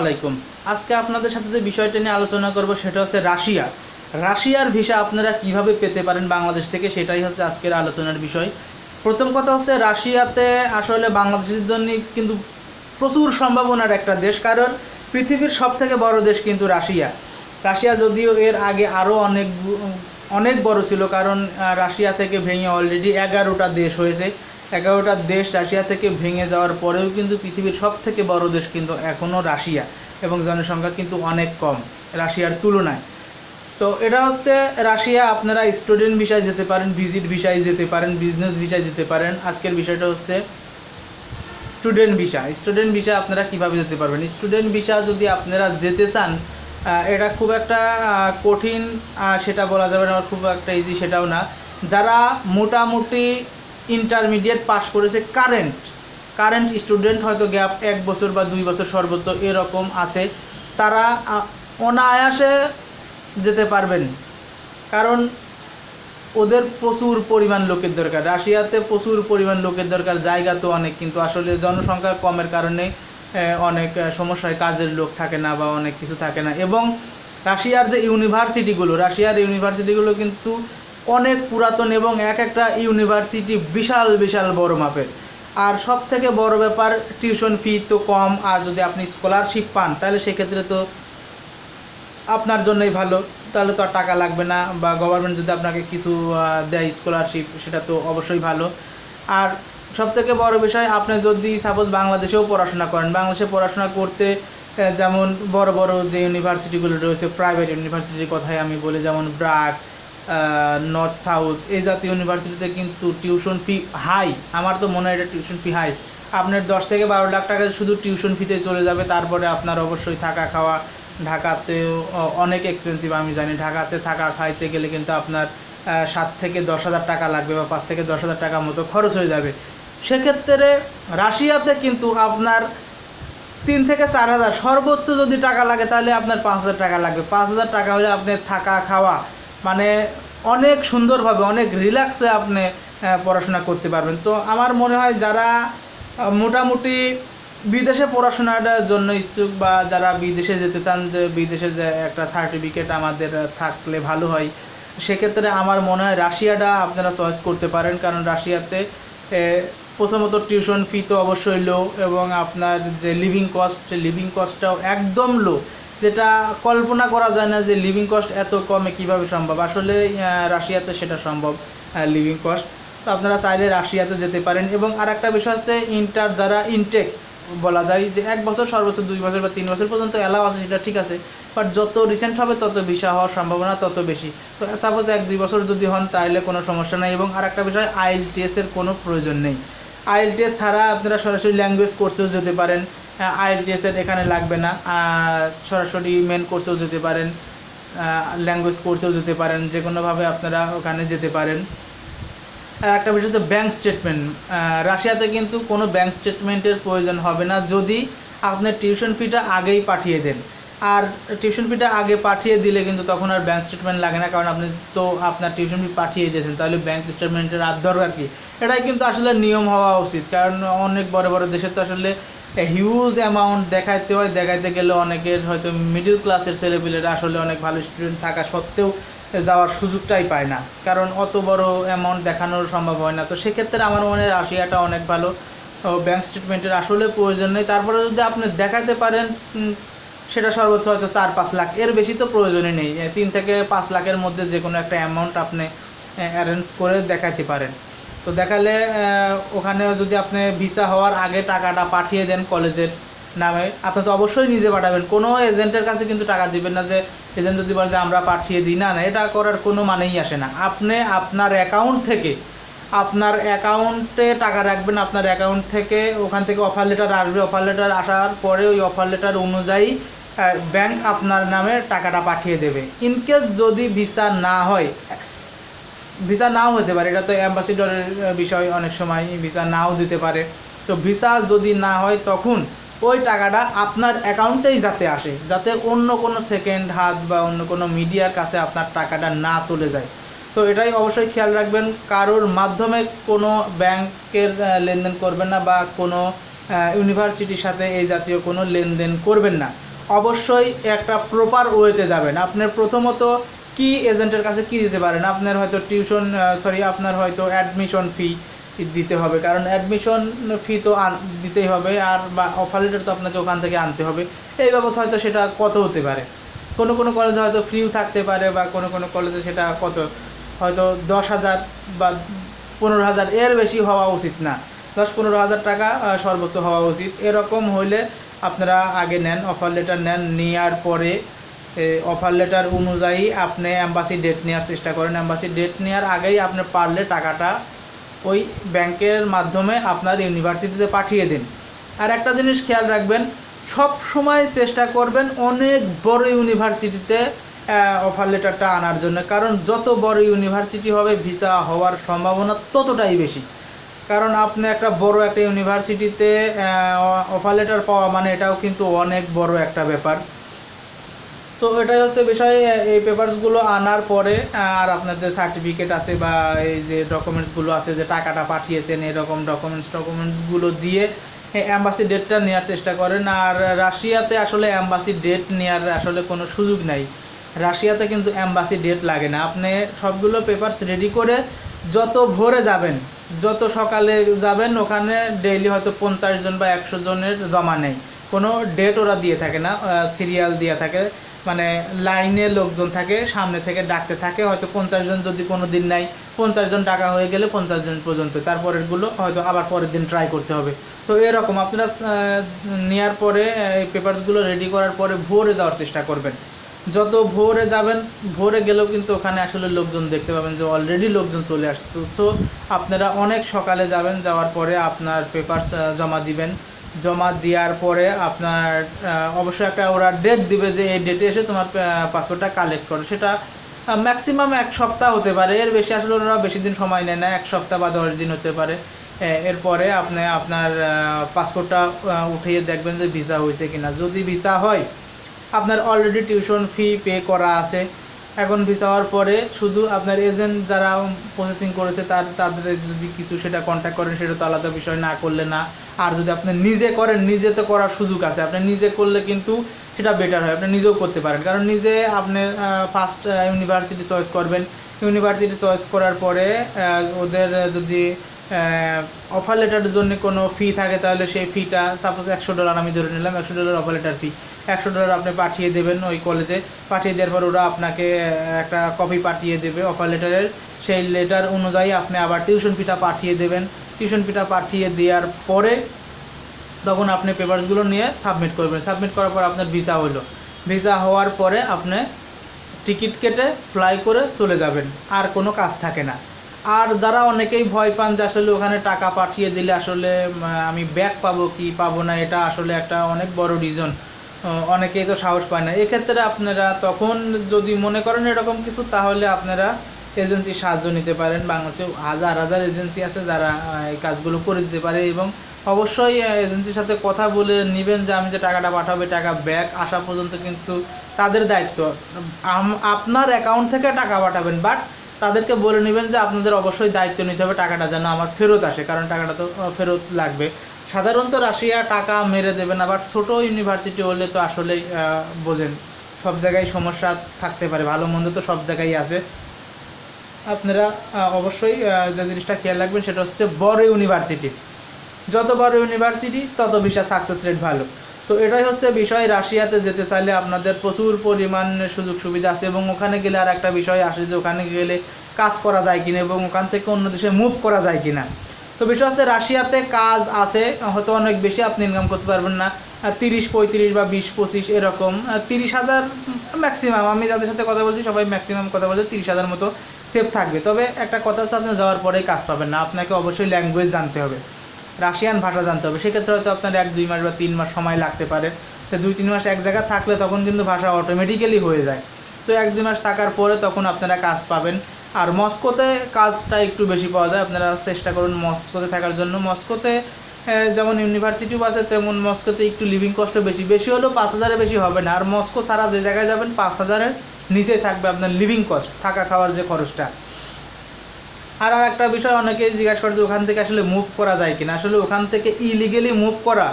আলাইকুম। আজকে আপনাদের সাথে যে বিষয়টা নিয়ে আলোচনা করব সেটা হচ্ছে রাশিয়া। রাশিয়ার ভিসা আপনারা কীভাবে পেতে পারেন বাংলাদেশ থেকে সেটাই হচ্ছে আজকের আলোচনার বিষয়। প্রথম কথা হচ্ছে রাশিয়াতে আসলে বাংলাদেশের জন্য কিন্তু প্রচুর সম্ভাবনার একটা দেশ, কারণ পৃথিবীর সব থেকে বড় দেশ কিন্তু রাশিয়া। রাশিয়া যদিও এর আগে আরও অনেক অনেক বড় ছিল, কারণ রাশিয়া থেকে ভেঙে অলরেডি এগারোটা দেশ হয়েছে। এগারোটা দেশ রাশিয়া থেকে ভেঙে যাওয়ার পরেও কিন্তু পৃথিবীর সব থেকে বড় দেশ কিন্তু এখনও রাশিয়া এবং জনসংখ্যা কিন্তু অনেক কম, রাশিয়ার তুলনায়। তো এটা হচ্ছে রাশিয়া, আপনারা স্টুডেন্ট ভিসায় যেতে পারেন ভিজিট ভিসায় যেতে পারেন বিজনেস ভিসায় যেতে পারেন। আজকের বিষয়টা হচ্ছে স্টুডেন্ট ভিসা স্টুডেন্ট ভিসা আপনারা কীভাবে যেতে পারবেন? স্টুডেন্ট ভিসা যদি আপনারা যেতে চান এটা খুব একটা কঠিন সেটা বলা যাবে না, খুব একটা ইজি সেটাও না। যারা মোটামুটি ইন্টারমিডিয়েট পাস করেছে কারেন্ট। কারেন্ট স্টুডেন্ট হয়তো গ্যাপ এক বছর বা দুই বছর সর্বোচ্চ এরকম আছে। তারা অনায়াসে যেতে পারবেন। কারণ ওদের প্রচুর পরিমাণ লোকের দরকার। রাশিয়াতে প্রচুর পরিমাণ লোকের দরকার, জায়গা তো অনেক, কিন্তু আসলে জনসংখ্যা কমের কারণে অনেক সমস্যায় কাজের লোক থাকে না বা অনেক কিছু থাকে না। এবং রাশিয়ার যে ইউনিভার্সিটিগুলো, রাশিয়ার ইউনিভার্সিটিগুলো কিন্তু অনেক পুরাতন এবং এক একটা ইউনিভার্সিটি বিশাল বিশাল বড় মাপের। আর সব থেকে বড় ব্যাপার, টিউশন ফি তো কম, আর যদি আপনি স্কলারশিপ পান, তাহলে সেক্ষেত্রে তো আপনার জন্যই ভালো। তাহলে তো আর টাকা লাগবে না, বা গভর্নমেন্ট যদি আপনাকে কিছু দেয় স্কলারশিপ, সেটা তো অবশ্যই ভালো। আর সব থেকে বড় বিষয়, আপনি যদি সাপোজ বাংলাদেশেও পড়াশোনা করেন, বাংলাদেশে পড়াশোনা করতে যেমন বড় বড় যে ইউনিভার্সিটিগুলো রয়েছে প্রাইভেট ইউনিভার্সিটির কথাই আমি বলি, যেমন ব্রাক নর্থ সাউথ এই জাতীয় ইউনিভার্সিটিতে কিন্তু টিউশন ফি হাই আমার তো মনে হয় এটা টিউশন ফি হাই আপনার দশ থেকে বারো লাখ টাকা শুধু টিউশন ফিতে চলে যাবে, তারপরে আপনার অবশ্যই থাকা খাওয়া ঢাকাতেও অনেক এক্সপেন্সিভ আমি জানি। ঢাকাতে থাকা খাইতে গেলে কিন্তু আপনার সাত থেকে দশ হাজার টাকা লাগবে বা পাঁচ থেকে দশ হাজার টাকার মতো খরচ হয়ে যাবে। সেক্ষেত্রে রাশিয়াতে কিন্তু আপনার তিন থেকে চার হাজার, সর্বোচ্চ যদি টাকা লাগে তাহলে আপনার পাঁচ হাজার টাকা লাগবে। পাঁচ হাজার টাকা হলে আপনার থাকা, খাওয়া মানে অনেক সুন্দরভাবে, অনেক রিল্যাক্সে আপনি পড়াশোনা করতে পারবেন। তো আমার মনে হয় যারা মোটামুটি বিদেশে পড়াশোনাটার জন্য ইচ্ছুক বা যারা বিদেশে যেতে চান যে বিদেশে যে একটা সার্টিফিকেট আমাদের থাকলে ভালো হয়, সেক্ষেত্রে আমার মনে হয় রাশিয়াটা আপনারা চয়েস করতে পারেন। কারণ রাশিয়াতে প্রথমত টিউশন ফি তো অবশ্যই লো এবং আপনার যে লিভিং কস্ট লিভিং কস্টটাও একদম লো যেটা কল্পনা করা যায় না যে লিভিং কস্ট এত কমে কীভাবে সম্ভব। আসলে রাশিয়াতে সেটা সম্ভব লিভিং কস্ট তো আপনারা চাইলে রাশিয়াতে যেতে পারেন। এবং আর একটা বিষয় হচ্ছে ইন্টার যারা ইনটেক বলা যায় যে এক বছর সর্বোচ্চ দুই বছর বা তিন বছর পর্যন্ত অ্যালাউ আছে, সেটা ঠিক আছে। বাট যত রিসেন্ট হবে, তত ভিসা হওয়ার সম্ভাবনা তত বেশি। তো সাপোজ এক দুই বছর যদি হন তাহলে কোনো সমস্যা নেই। এবং আর একটা বিষয় আইএলটিএস এর কোনো প্রয়োজন নেই। আইএলটিএস ছাড়া আপনারা সরাসরি ল্যাঙ্গুয়েজ কোর্সেও যেতে পারেন। আইএলটিএস এর এখানে লাগবে না। সরাসরি মেন কোর্সেও যেতে পারেন। ল্যাঙ্গুয়েজ কোর্সেও যেতে পারেন। যে কোনোভাবে আপনারা ওখানে যেতে পারেন। আর একটা বিষয় হচ্ছে ব্যাঙ্ক স্টেটমেন্ট রাশিয়াতে কিন্তু কোনো ব্যাঙ্ক স্টেটমেন্টের প্রয়োজন হবে না। যদি আপনার টিউশন ফিটা আগেই পাঠিয়ে দেন। আর টিউশন ফিটা আগে পাঠিয়ে দিলে কিন্তু তখন আর ব্যাঙ্ক স্টেটমেন্ট লাগে না, কারণ আপনি তো আপনার টিউশন ফি পাঠিয়ে দিয়েছেন, তাহলে ব্যাঙ্ক স্টেটমেন্টের আর দরকার কি? এটাই কিন্তু আসলে নিয়ম হওয়া উচিত, কারণ অনেক বড় বড় দেশে তো আসলে হিউজ অ্যামাউন্ট দেখাইতে হয়, দেখাইতে গেলে অনেকের হয়তো মিডল ক্লাসের ছেলেপিলেরা আসলে অনেক ভালো স্টুডেন্ট থাকা সত্ত্বেও যাওয়ার সুযোগটাই পায় না, কারণ অত বড় অ্যামাউন্ট দেখানোর সম্ভব হয় না। তো সেক্ষেত্রে আমার মনে হয় রাশিয়াটা অনেক ভালো ব্যাঙ্ক স্টেটমেন্টের আসলে প্রয়োজন নেই। তারপরে যদি আপনি দেখাতে পারেন সেটা সর্বোচ্চ হয়তো চার, পাঁচ লাখ। এর বেশি তো প্রয়োজনই নেই। তিন থেকে পাঁচ লাখের মধ্যে যে কোনো একটা অ্যামাউন্ট আপনি অ্যারেঞ্জ করে দেখাতে পারেন। তো দেখালে ওখানে যদি আপনি ভিসা হওয়ার আগে টাকাটা পাঠিয়ে দেন কলেজের নামে, আপনি তো অবশ্যই নিজে পাঠাবেন। কোনো এজেন্টের কাছে কিন্তু টাকা দিবেন না যে এজেন্ট যদি বলে যে, আমরা পাঠিয়ে দিই। না না, এটা করার কোনো মানেই আসে না। আপনি আপনার অ্যাকাউন্ট থেকে, আপনার অ্যাকাউন্টে টাকা রাখবেন, আপনার অ্যাকাউন্ট থেকে ওখান থেকে অফার লেটার আসবে। অফার লেটার আসার পরে ওই অফার লেটার অনুযায়ী ব্যাংক আপনার নামে টাকাটা পাঠিয়ে দেবে। ইনকেস যদি ভিসা না হয় ভিসা নাও হতে পারে, এটা তো অ্যাম্বাসিডরের বিষয়, অনেক সময় ভিসা নাও দিতে পারে। তো ভিসা যদি না হয়, তখন ওই টাকাটা আপনার অ্যাকাউন্টেই যাতে আসে, যাতে অন্য কোনো সেকেন্ড হাত বা অন্য কোনো মিডিয়ার কাছে আপনার টাকাটা না চলে যায়। তো এটাই অবশ্যই খেয়াল রাখবেন, কারোর মাধ্যমে কোনো ব্যাংকের লেনদেন করবেন না বা কোনো ইউনিভার্সিটির সাথে এই জাতীয় কোনো লেনদেন করবেন না। অবশ্যই একটা প্রপার ওয়েতে যাবেন। আপনার প্রথমত কি এজেন্টের কাছে কি দিতে পারেন? আপনার হয়তো টিউশন সরি আপনার হয়তো অ্যাডমিশন ফি দিতে হবে। কারণ অ্যাডমিশন ফি তো দিতেই হবে আর বা অফার লেটার তো আপনাকে ওখান থেকে আনতে হবে। এই বাবদ হয়তো সেটা কত হতে পারে? কোনো কোনো কলেজে হয়তো ফ্রিও থাকতে পারে বা কোনো কোনো কলেজে সেটা কত? হয়তো দশ হাজার বা পনেরো হাজার এর বেশি হওয়া উচিত না। দশ, পনেরো হাজার টাকা সর্বোচ্চ হওয়া উচিত। এরকম হইলে আপনারা আগে নেন অফার লেটার নেন, নেওয়ার পরে অফার লেটার অনুযায়ী আপনি অ্যাম্বাসি ডেট নেওয়ার চেষ্টা করেন। অ্যাম্বাসি ডেট নেওয়ার আগেই আপনি পারলে টাকাটা ওই ব্যাংকের মাধ্যমে আপনার ইউনিভার্সিটিতে পাঠিয়ে দিন। আর একটা জিনিস খেয়াল রাখবেন, সব সময় চেষ্টা করবেন অনেক বড় ইউনিভার্সিটিতে অফার লেটারটা আনার জন্য। কারণ যত বড় ইউনিভার্সিটি হবে ভিসা হওয়ার সম্ভাবনা ততটাই বেশি। কারণ আপনি একটা বড় একটা ইউনিভার্সিটিতে অফার লেটার পাওয়া মানে এটাও কিন্তু অনেক বড় একটা ব্যাপার। তো এটাই হচ্ছে বিষয়, এই পেপারসগুলো আনার পরে আর আপনার যে সার্টিফিকেট আছে বা এই যে ডকুমেন্টসগুলো আছে, যে টাকাটা পাঠিয়েছেন, এরকম ডকুমেন্টস ডকুমেন্টসগুলো দিয়ে অ্যাম্বাসি ডেটটা নেওয়ার চেষ্টা করেন। আর রাশিয়াতে আসলে অ্যাম্বাসি ডেট নেওয়ার আসলে কোনো সুযোগ নাই। রাশিয়াতে কিন্তু অ্যাম্বাসি ডেট লাগে না। আপনি সবগুলো পেপারস রেডি করে যত ভোরে যাবেন, যত সকালে যাবেন, ওখানে ডেইলি হয়তো পঞ্চাশ জন বা একশো জনের জমা নেই। কোনো ডেট ওরা দিয়ে থাকে না সিরিয়াল দিয়ে থাকে। মানে লাইনে লোকজন থাকে, সামনে থেকে ডাকতে থাকে। হয়তো পঞ্চাশ জন যদি কোনো দিন নাই, পঞ্চাশ জন টাকা হয়ে গেলে পঞ্চাশ জন পর্যন্ত। তারপরেরগুলো হয়তো আবার পরের দিন ট্রাই করতে হবে। তো এরকম আপনারা নেওয়ার পরে এই পেপারসগুলো রেডি করার পরে ভোরে যাওয়ার চেষ্টা করবেন। যত ভোরে যাবেন ভোরে গেলেও কিন্তু ওখানে আসলে লোকজন দেখতে পাবেন যে অলরেডি লোকজন চলে আসছে। সো আপনারা অনেক সকালে যাবেন যাওয়ার পরে আপনার পেপারস জমা দিবেন। জমা দেওয়ার পরে আপনার আহ, অবশ্যই একটা ওরা ডেট দিবে যে এই ডেটে এসে তোমার পাসপোর্টটা কালেক্ট করো। সেটা ম্যাক্সিমাম এক সপ্তাহ হতে পারে। এর বেশি আসলে ওরা বেশি দিন সময় নেয় না এক সপ্তাহ বা দশ দিন হতে পারে। এরপরে আপনি আপনার পাসপোর্টটা উঠিয়ে দেখবেন যে ভিসা হয়েছে কিনা। যদি ভিসা হয় আপনার অলরেডি টিউশন ফি পে করা আছে। এখন ভিসা হওয়ার পরে শুধু আপনার এজেন্ট যারা প্রসেসিং করেছে তার, তাদের যদি কিছু সেটা কন্ট্যাক্ট করেন, সেটা তো আলাদা বিষয়, না করলে না। আর যদি আপনি নিজে করেন, নিজে তো করার সুযোগ আছে। আপনি নিজে করলে কিন্তু সেটা বেটার হয়। আপনি নিজেও করতে পারেন। কারণ নিজে আপনি ফার্স্ট ইউনিভার্সিটি চয়েস করবেন। ইউনিভার্সিটি চয়েস করার পরে ওদের যদি অফার লেটারের জন্য কোনো ফি থাকে, তাহলে সেই ফিটা সাপোজ একশো ডলার আমি ধরে নিলাম, একশো ডলার অফার লেটার ফি একশো ডলার আপনি পাঠিয়ে দেবেন ওই কলেজে পাঠিয়ে দেওয়ার পর ওরা আপনাকে একটা কপি পাঠিয়ে দেবে অফার লেটারের সেই লেটার অনুযায়ী আপনি আবার টিউশন ফিটা পাঠিয়ে দেবেন। টিউশন ফিটা পাঠিয়ে দেওয়ার পরে তখন আপনি পেপারসগুলো নিয়ে সাবমিট করবেন। সাবমিট করার পর আপনার ভিসা হলো। ভিসা হওয়ার পরে আপনি টিকিট কেটে ফ্লাই করে চলে যাবেন। আর কোনো কাজ থাকে না। আর যারা অনেকেই ভয় পান যে আসলে ওখানে টাকা পাঠিয়ে দিলে আসলে আমি ব্যাক পাবো কি পাবো না, এটা আসলে একটা অনেক বড় রিজন অনেকেই তো সাহস পায় না। এক্ষেত্রে আপনারা তখন যদি মনে করেন এরকম কিছু, তাহলে আপনারা এজেন্সির সাহায্য নিতে পারেন। বাংলাদেশে হাজার হাজার এজেন্সি আছে যারা এই কাজগুলো করে দিতে পারে এবং অবশ্যই এজেন্সির সাথে কথা বলে নেবেন যে আমি যে টাকাটা পাঠাবে, টাকা ব্যাক আসা পর্যন্ত কিন্তু তাদের দায়িত্ব। আপনার অ্যাকাউন্ট থেকে টাকা পাঠাবেন বাট তাদেরকে বলে নেবেন যে আপনাদের অবশ্যই দায়িত্ব নিতে হবে, টাকাটা যেন আমার ফেরত আসে, কারণ টাকাটা তো ফেরত লাগবে। সাধারণত রাশিয়া টাকা মেরে দেবে না বাট ছোটো ইউনিভার্সিটি হলে তো আসলেই বোঝেন, সব জায়গায় সমস্যা থাকতে পারে, ভালো মন্দ তো সব জায়গায় আছে। আপনারা অবশ্যই যে জিনিসটা খেয়াল রাখবেন সেটা হচ্ছে বড় ইউনিভার্সিটি যত বড় ইউনিভার্সিটি তত ভিসা সাকসেস রেট ভালো। তো এটাই হচ্ছে বিষয়, রাশিয়াতে যেতে চাইলে আপনাদের প্রচুর পরিমাণ সুযোগ সুবিধা আছে এবং ওখানে গেলে আর একটা বিষয় আসে যে ওখানে গেলে কাজ করা যায় কিনা এবং ওখান থেকে অন্য দেশে মুভ করা যায় কিনা। তো বিষয় হচ্ছে রাশিয়াতে কাজ আছে, হয়তো অনেক বেশি আপনি ইনকাম করতে পারবেন না। তিরিশ, পঁয়ত্রিশ বা বিশ, পঁচিশ এরকম। তিরিশ হাজার ম্যাক্সিমাম আমি যাদের সাথে কথা বলছি সবাই ম্যাক্সিমাম কথা বলছে, তিরিশ হাজার মতো সেফ থাকবে। তবে একটা কথা হচ্ছে আপনি যাওয়ার পরেই কাজ পাবেন না, আপনাকে অবশ্যই ল্যাঙ্গুয়েজ জানতে হবে। রাশিয়ান ভাষা জানতে হবে। সেক্ষেত্রে হয়তো আপনার এক, দুই মাস বা তিন মাস সময় লাগতে পারে। তো দুই, তিন মাস এক জায়গায় থাকলে তখন কিন্তু ভাষা অটোমেটিক্যালি হয়ে যায়। তো এক, দুই মাস থাকার পরে তখন আপনারা কাজ পাবেন। আর মস্কোতে কাজটা একটু বেশি পাওয়া যায়। আপনারা চেষ্টা করুন মস্কোতে থাকার জন্য। মস্কোতে যেমন ইউনিভার্সিটিও আছে তেমন মস্কোতে একটু লিভিং কষ্ট বেশি। বেশি হলেও পাঁচ হাজারের বেশি হবে না। আর মস্কো ছাড়া যে জায়গায় যাবেন, পাঁচ হাজারের নিচে থাকবে আপনার লিভিং কস্ট থাকা খাওয়ার যে খরচটা। আর আর একটা বিষয়, অনেকেই জিজ্ঞাসা করে যে ওখান থেকে আসলে মুভ করা যায় কিনা। আসলে ওখান থেকে ইলিগেলি মুভ করা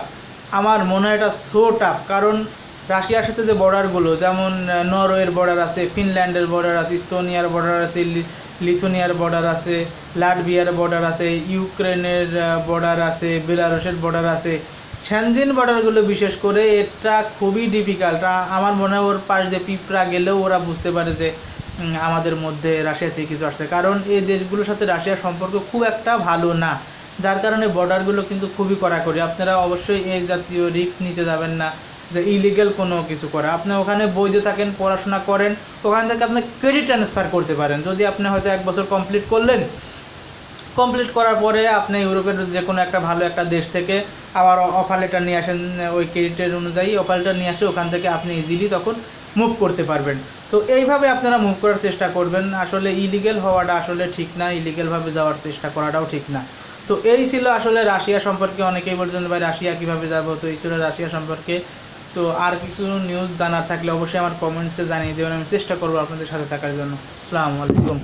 আমার মনে হয় এটা সো টাফ কারণ রাশিয়ার সাথে যে বর্ডারগুলো যেমন নরওয়ের বর্ডার আছে, ফিনল্যান্ডের বর্ডার আছে, ইস্তোনিয়ার বর্ডার আছে লিথুনিয়ার বর্ডার আছে, লাটভিয়ার বর্ডার আছে, ইউক্রেনের বর্ডার আছে, বেলারুশের বর্ডার আছে। শ্যানজিন বর্ডারগুলো বিশেষ করে এটা খুবই ডিফিকাল্ট আমার মনে হয় ওর পাশ দিয়ে পিঁপড়া গেলেও ওরা বুঝতে পারে যে আমাদের মধ্যে রাশিয়া থেকে কিছু আসছে। কারণ এই দেশগুলোর সাথে রাশিয়ার সম্পর্ক খুব একটা ভালো না, যার কারণে বর্ডারগুলো কিন্তু খুবই কড়াকড়ি। আপনারা অবশ্যই এই জাতীয় রিস্ক নিতে যাবেন না যে ইলিগেল কোনো কিছু করা। আপনি ওখানে বৈধ থাকেন, পড়াশোনা করেন, ওখান থেকে আপনি ক্রেডিট ট্রান্সফার করতে পারেন। যদি আপনি হয়তো এক বছর কমপ্লিট করলেন কমপ্লিট করার পরে আপনি ইউরোপের যে কোনো একটা ভালো একটা দেশ থেকে আবার অফার লেটার নিয়ে আসেন, ওই ক্রেডিটের অনুযায়ী অফার লেটার নিয়ে আসে, ওখান থেকে আপনি ইজিলি তখন মুভ করতে পারবেন। তো এইভাবে আপনারা মুভ করার চেষ্টা করবেন। আসলে ইলিগেল হওয়াটা আসলে ঠিক না ইলিগেলভাবে যাওয়ার চেষ্টা করাটাও ঠিক না। তো এই ছিল আসলে রাশিয়া সম্পর্কে, অনেকেই বলছেন ভাই রাশিয়া কীভাবে যাব? তো এই ছিল রাশিয়া সম্পর্কে। তো আর কিছু নিউজ জানার থাকলে অবশ্যই আমার কমেন্টসে জানিয়ে দেবেন, আমি চেষ্টা করব আপনাদের সাথে থাকার জন্য। আসসালামু আলাইকুম।